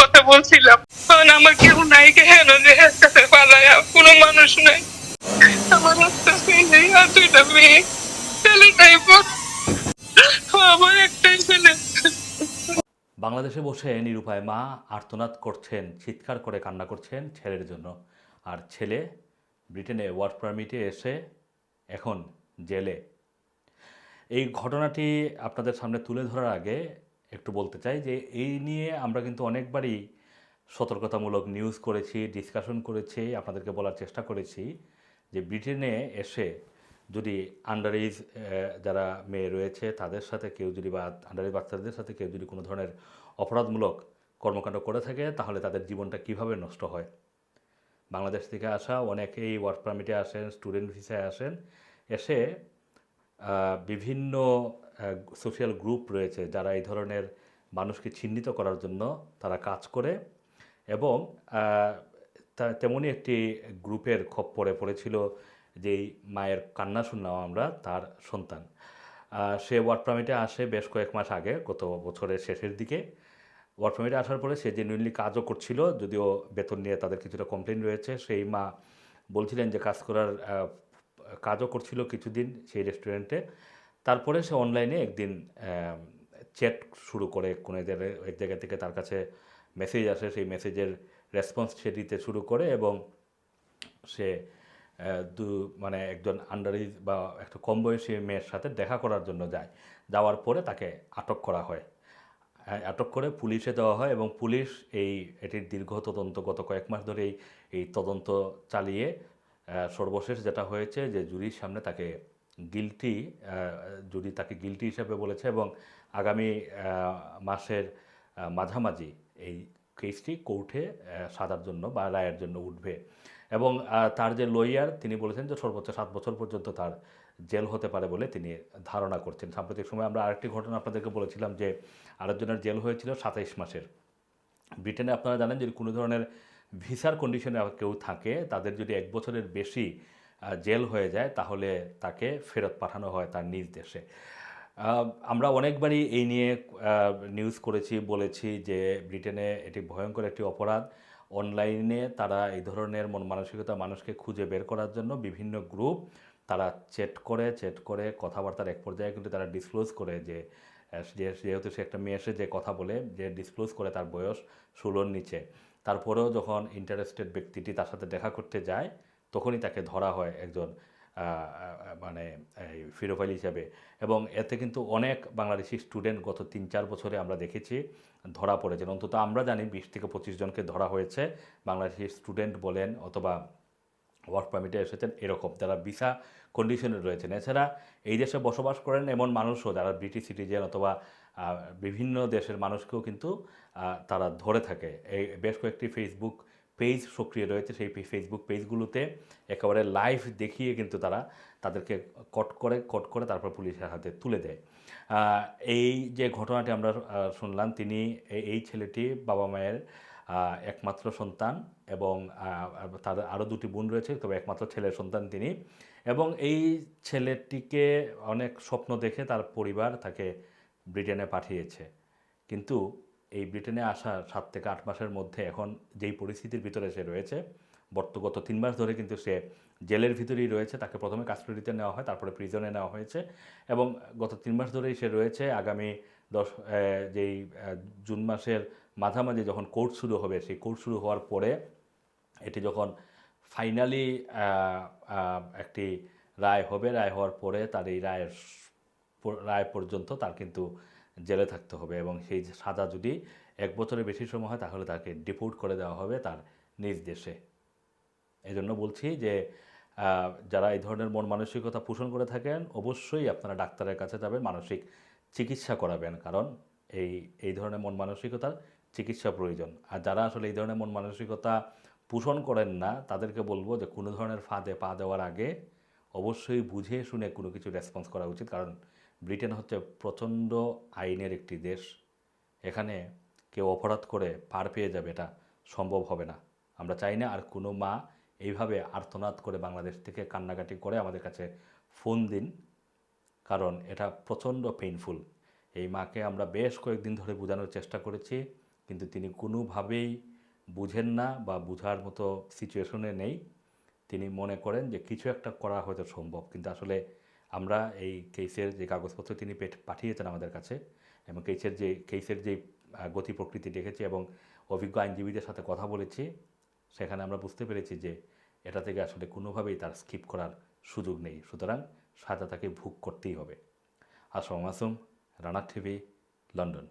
কথা বলছিলাম। কারণ আমার কেউ নাই যে পালায় কোনো মানুষ নাই। আমার আর দুইটা মেয়ে। ছেলে নাই আমার একটাই ছেলে। বাংলাদেশে বসে নিরুপায় মা আর্তনাদ করছেন, চিৎকার করে কান্না করছেন ছেলের জন্য। আর ছেলে ব্রিটেনে ওয়ার্ক পারমিটে এসে এখন জেলে। এই ঘটনাটি আপনাদের সামনে তুলে ধরার আগে একটু বলতে চাই যে এই নিয়ে আমরা কিন্তু অনেকবারই সতর্কতামূলক নিউজ করেছি ডিসকাশন করেছি, আপনাদেরকে বলার চেষ্টা করেছি যে ব্রিটেনে এসে যদি আন্ডার এজ যারা মেয়ে রয়েছে তাদের সাথে কেউ যদি বা আন্ডার এজ বাচ্চাদের সাথে কেউ যদি কোনো ধরনের অপরাধমূলক কর্মকাণ্ড করে থাকে তাহলে তাদের জীবনটা কীভাবে নষ্ট হয়? বাংলাদেশ থেকে আসা অনেকেই ওয়ার্ক পারমিটে আসেন স্টুডেন্ট ভিসায় আসেন, এসে বিভিন্ন সোশ্যাল গ্রুপ রয়েছে যারা এই ধরনের মানুষকে চিহ্নিত করার জন্য তারা কাজ করে এবং তেমনই একটি গ্রুপের খপ্পরে পড়েছিল যেই মায়ের কান্না শুনলাম আমরা, তার সন্তান। সে ওয়ার্ড পারমিটে আসে বেশ কয়েক মাস আগে, গত বছরের শেষের দিকে। ওয়ার্ক পারমিটে আসার পরে সে জেনুইনলি কাজও করছিল, যদিও বেতন নিয়ে তাদের কিছুটা কমপ্লেন রয়েছে। সেই মা বলছিলেন যে কাজ করার কাজও করছিল কিছুদিন সেই রেস্টুরেন্টে তারপরে সে অনলাইনে একদিন চ্যাট শুরু করে কোনো এক জায়গা থেকে তার কাছে মেসেজ আসে। সেই মেসেজের রেসপন্স সে দিতে শুরু করে এবং সে দু মানে একজন আন্ডারিজ বা একটা কম বয়সী মেয়ের সাথে দেখা করার জন্য যায়। যাওয়ার পরে তাকে আটক করা হয়। আটক করে পুলিশে দেওয়া হয় এবং পুলিশ এই এটির দীর্ঘ তদন্ত, গত কয়েক মাস ধরেই এই তদন্ত চালিয়ে সর্বশেষ যেটা হয়েছে যে জুরির সামনে তাকে গিলটি জুরি তাকে গিলটি হিসেবে বলেছে এবং আগামী মাসের মাঝামাঝি এই কেসটি কোর্টে সাজার জন্য বা রায়ের জন্য উঠবে। এবং তার যে লয়ার তিনি বলেছেন যে সর্বোচ্চ সাত বছর পর্যন্ত তার জেল হতে পারে বলে তিনি ধারণা করছেন। সাম্প্রতিক সময় আমরা আরেকটি ঘটনা আপনাদেরকে বলেছিলাম যে আরেকজনের জেল হয়েছিল সাতাইশ মাসের। ব্রিটেনে আপনারা জানেন যদি কোনো ধরনের ভিসার কন্ডিশনে কেউ থাকে, তাদের যদি এক বছরের বেশি জেল হয়ে যায়, তাহলে তাকে ফেরত পাঠানো হয় তার নিজ দেশে। আমরা অনেকবারই এই নিয়ে নিউজ করেছি, বলেছি যে ব্রিটেনে এটি ভয়ঙ্কর একটি অপরাধ। অনলাইনে তারা এই ধরনের মন মানসিকতা মানুষকে খুঁজে বের করার জন্য বিভিন্ন গ্রুপ তারা চ্যাট করে চ্যাট করে কথাবার্তার এক পর্যায়ে কিন্তু তারা ডিসক্লোজ করে যে- যেহেতু সে একটা মেয়ে এসে যে কথা বলে, যে ডিসক্লোজ করে তার বয়স ষোলোর নিচে। তারপরেও যখন ইন্টারেস্টেড ব্যক্তিটি তার সাথে দেখা করতে যায় তখনই তাকে ধরা হয় একজন মানে ফিরোফাইল হিসাবে। এবং এতে কিন্তু অনেক বাংলাদেশি স্টুডেন্ট গত তিন চার বছরে আমরা দেখেছি ধরা পড়েছেন। অন্তত আমরা জানি বিশ থেকে পঁচিশ জনকে ধরা হয়েছে। বাংলাদেশি স্টুডেন্ট বলেন অথবা ওয়ার্ক পারমিটে এসেছেন এরকম। যারা ভিসা কন্ডিশনে রয়েছেন। এছাড়া এই দেশে বসবাস করেন এমন মানুষও, যারা ব্রিটিশ সিটিজেন অথবা বিভিন্ন দেশের মানুষকেও কিন্তু তারা ধরে থাকে। এই বেশ কয়েকটি ফেসবুক পেজ সক্রিয় রয়েছে, সেই ফেসবুক পেজগুলোতে একেবারে লাইভ দেখিয়ে কিন্তু তারা তাদেরকে কট করে কট করে তারপর পুলিশের হাতে তুলে দেয়। এই যে ঘটনাটি আমরা শুনলাম, তিনি এই- ছেলেটি বাবা মায়ের একমাত্র সন্তান এবং তার আরও দুটি বোন রয়েছে, তবে একমাত্র ছেলের সন্তান তিনি। এবং এই ছেলেটিকে অনেক স্বপ্ন দেখে তার পরিবার তাকে ব্রিটেনে পাঠিয়েছে। কিন্তু এই ব্রিটেনে আসা সাত থেকে আট মাসের মধ্যে এখন যেই পরিস্থিতির ভিতরে সে রয়েছে বর্তগত তিন মাস ধরে কিন্তু সে জেলের ভিতরেই রয়েছে, তাকে প্রথমে কাস্টডিতে নেওয়া হয়, তারপরে প্রিজনে নেওয়া হয়েছে এবং গত তিন মাস ধরেই সে রয়েছে। আগামী দশ যেই জুন মাসের মাঝামাঝি যখন কোর্ট শুরু হবে, সেই কোর্ট শুরু হওয়ার পরে এটি যখন ফাইনালি একটি রায় হবে, রায় হওয়ার পরে তার এই রায়ের রায় পর্যন্ত তার কিন্তু জেলে থাকতে হবে এবং সেই সাজা যদি এক বছরের বেশি সময় হয়, তাহলে তাকে ডিপোর্ট করে দেওয়া হবে তার নিজ দেশে। এই জন্য বলছি যে যারা এই ধরনের মন মানসিকতা পোষণ করে থাকেন, অবশ্যই আপনারা ডাক্তারের কাছে যাবেন, মানসিক চিকিৎসা করাবেন। কারণ এই এই ধরনের মন মানসিকতার চিকিৎসা প্রয়োজন। আর যারা আসলে এই ধরনের মন মানসিকতা পোষণ করেন না, তাদেরকে বলব যে, কোনো ধরনের ফাঁদে পা দেওয়ার আগে অবশ্যই বুঝে শুনে কোনো কিছু রেসপন্স করা উচিত। কারণ ব্রিটেন হচ্ছে প্রচণ্ড আইনের একটি দেশ। এখানে কেউ অপরাধ করে পার পেয়ে যাবে এটা সম্ভব হবে না। আমরা চাই না আর কোনো মা এইভাবে আর্তনাদ করে বাংলাদেশ থেকে কান্নাকাটি করে আমাদের কাছে ফোন দিন, কারণ এটা প্রচণ্ড পেইনফুল এই মাকে আমরা বেশ কয়েকদিন ধরে বোঝানোর চেষ্টা করেছি, কিন্তু তিনি কোনোভাবেই বুঝেন না বা বুঝার মতো সিচুয়েশনে নেই। তিনি মনে করেন যে কিছু একটা করা হয়তো সম্ভব, কিন্তু আসলে আমরা এই কেসের যে কাগজপত্র তিনি পেট- পাঠিয়েছেন আমাদের কাছে এবং কেসের যে কেসের যে গতি প্রকৃতি দেখেছি এবং অভিজ্ঞ আইনজীবীদের সাথে কথা বলেছি, সেখানে আমরা বুঝতে পেরেছি যে এটা থেকে আসলে কোনোভাবেই তার স্কিপ করার সুযোগ নেই। সুতরাং সাজা তাকে ভোগ করতেই হবে। Assam Masum Rana TV, London.